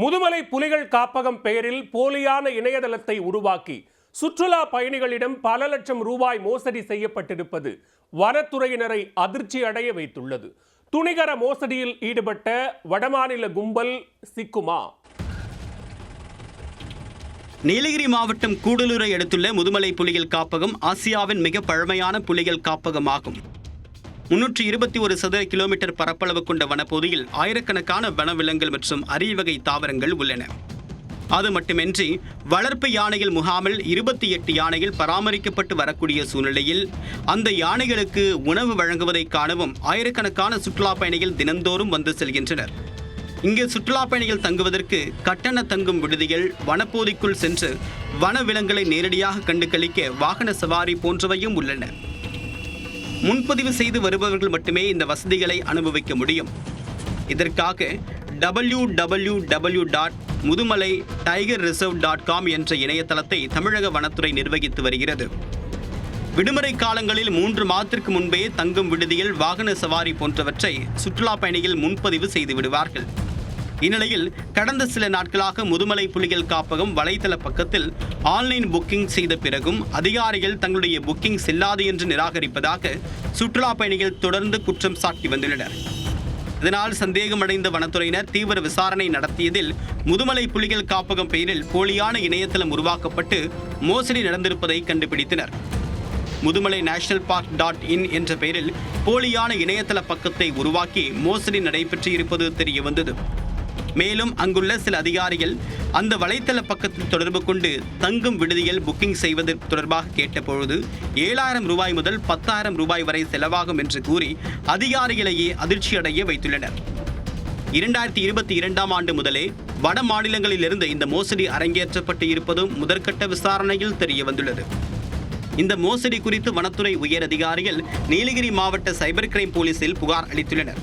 முதுமலை புலிகள் காப்பகம் பெயரில் போலியான இணையதளத்தை உருவாக்கி சுற்றுலா பயணிகளிடம் பல லட்சம் ரூபாய் மோசடி செய்யப்பட்டிருப்பது வனத்துறையினரை அதிர்ச்சி அடைய வைத்துள்ளது. துணிகர மோசடியில் ஈடுபட்ட வடமாநில கும்பல் சிக்குமா? நீலகிரி மாவட்டம் கூடலூரை அடுத்துள்ள முதுமலை புலிகள் காப்பகம் ஆசியாவின் மிக பழமையான புலிகள் காப்பகமாகும். முன்னூற்றி இருபத்தி ஒரு சதுர கிலோமீட்டர் பரப்பளவு கொண்ட வனப்பகுதியில் ஆயிரக்கணக்கான வனவிலங்குகள் மற்றும் அரிய வகை தாவரங்கள் உள்ளன. அது மட்டுமின்றி வளர்ப்பு யானைகள் முகாமில் இருபத்தி எட்டு யானைகள் பராமரிக்கப்பட்டு வரக்கூடிய சூழ்நிலையில் அந்த யானைகளுக்கு உணவு வழங்குவதை காணவும் ஆயிரக்கணக்கான சுற்றுலா பயணிகள் தினந்தோறும் வந்து செல்கின்றனர். இங்கு சுற்றுலா பயணிகள் தங்குவதற்கு கட்டண தங்கும் விடுதிகள் வனப்போதிக்குள் சென்று வனவிலங்குகளை நேரடியாக கண்டு கழிக்க வாகன சவாரி போன்றவையும் உள்ளன. முன்பதிவு செய்து வருபவர்கள் மட்டுமே இந்த வசதிகளை அனுபவிக்க முடியும். இதற்காக W W W dot Mudumalai tiger reserve dot com என்ற இணையதளத்தை தமிழக வனத்துறை நிர்வகித்து வருகிறது. விடுமுறை காலங்களில் மூன்று மாதத்திற்கு முன்பே தங்கும் விடுதியில் வாகன சவாரி போன்றவற்றை சுற்றுலா பயணிகள் முன்பதிவு செய்து விடுவார்கள். இந்நிலையில் கடந்த சில நாட்களாக முதுமலை புலிகள் காப்பகம் வலைத்தள பக்கத்தில் ஆன்லைன் புக்கிங் செய்த பிறகும் அதிகாரிகள் தங்களுடைய புக்கிங் செல்லாது என்று நிராகரிப்பதாக சுற்றுலா பயணிகள் தொடர்ந்து குற்றம் சாட்டி வந்துள்ளனர். இதனால் சந்தேகமடைந்த வனத்துறையினர் தீவிர விசாரணை நடத்தியதில் முதுமலை புலிகள் காப்பகம் பெயரில் போலியான இணையதளம் உருவாக்கப்பட்டு மோசடி நடந்திருப்பதை கண்டுபிடித்தனர். Mudumalai national park dot in என்ற பெயரில் போலியான இணையதள பக்கத்தை உருவாக்கி மோசடி நடைபெற்று இருப்பது தெரியவந்தது. மேலும் அங்குள்ள சில அதிகாரிகள் அந்த வலைத்தள பக்கத்தில் தொடர்பு கொண்டு தங்கும் விடுதியில் புக்கிங் செய்வது தொடர்பாக கேட்டபொழுது ஏழாயிரம் ரூபாய் முதல் பத்தாயிரம் ரூபாய் வரை செலவாகும் என்று கூறி அதிகாரிகளையே அதிர்ச்சியடைய வைத்துள்ளனர். இரண்டாயிரத்தி இருபத்தி இரண்டாம் ஆண்டு முதலே வட மாநிலங்களிலிருந்து இந்த மோசடி அரங்கேற்றப்பட்டு இருப்பதும் முதற்கட்ட விசாரணையில் தெரிய வந்துள்ளது. இந்த மோசடி குறித்து வனத்துறை உயர் அதிகாரிகள் நீலகிரி மாவட்ட சைபர் கிரைம் போலீசில் புகார் அளித்துள்ளனர்.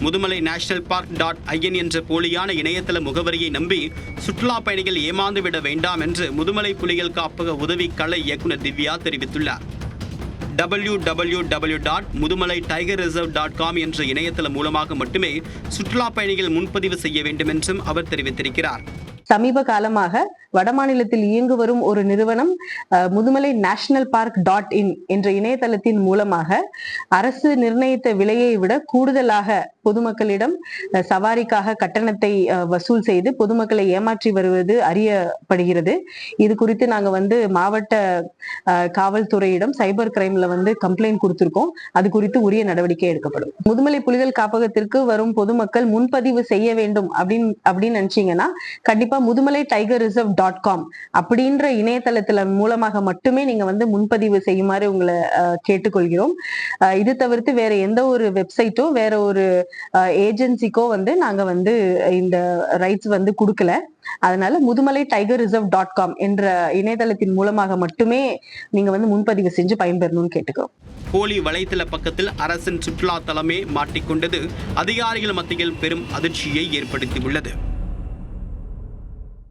Mudumalai national park dot IN என்ற போலியான இணையதள முகவரியை நம்பி சுற்றுலா பயணிகள் ஏமாந்து விட வேண்டாம் என்று முதுமலை புலிகள் காப்பக உதவி கலை இயக்குனர் திவ்யா தெரிவித்துள்ளார். W W W dot Mudumalai tiger reserve dot com என்ற இணையதளம் மூலமாக மட்டுமே சுற்றுலா பயணிகள் முன்பதிவு செய்ய வேண்டும் என்றும் அவர் தெரிவித்திருக்கிறார். சமீப காலமாக வடமாநிலத்தில் இயங்கு வரும் ஒரு நிறுவனம் Mudumalai national park dot in என்ற இணையதளத்தின் மூலமாக அரசு நிர்ணயித்த விலையை விட கூடுதலாக பொதுமக்களிடம் சவாரிக்காக கட்டணத்தை வசூல் செய்து பொதுமக்களை ஏமாற்றி வருவது அறியப்படுகிறது. இது குறித்து நாங்க வந்து மாவட்ட காவல்துறையிடம் சைபர் கிரைம்ல வந்து கம்ப்ளைண்ட் கொடுத்திருக்கோம். அது குறித்து உரிய நடவடிக்கை எடுக்கப்படும். முதுமலை புலிகள் காப்பகத்திற்கு வரும் பொதுமக்கள் முன்பதிவு செய்ய வேண்டும் அப்படின்னு அப்படின்னு நினைச்சீங்கன்னா கண்டிப்பா Mudumalai tiger reserve dot com அப்படின்ற இணையதளத்துல மூலமாக மட்டுமே நீங்க வந்து முன்பதிவு செய்யுமாறு உங்களை கேட்டுக்கொள்கிறோம். இது தவிர்த்து வேற எந்த ஒரு வெப்சைட்டோ வேற ஒரு ஏஜென்சிக்கோ வந்து நாங்க வந்து இந்த ரைட்ஸ் வந்து கொடுக்கல. அதனால Mudumalai tiger reserve dot com என்ற இணையதளத்தின் மூலமாக மட்டுமே நீங்க வந்து முன்பதிவு செஞ்சு பயன்பெறணும்னு கேட்டுக்கிறோம். போலி வலைத்தள பக்கத்தில் அரசின் சுற்றுலா தலமே மாட்டிக்கொண்டது அதிகாரிகள் மத்தியில் பெரும் அதிர்ச்சியை ஏற்படுத்தியுள்ளது.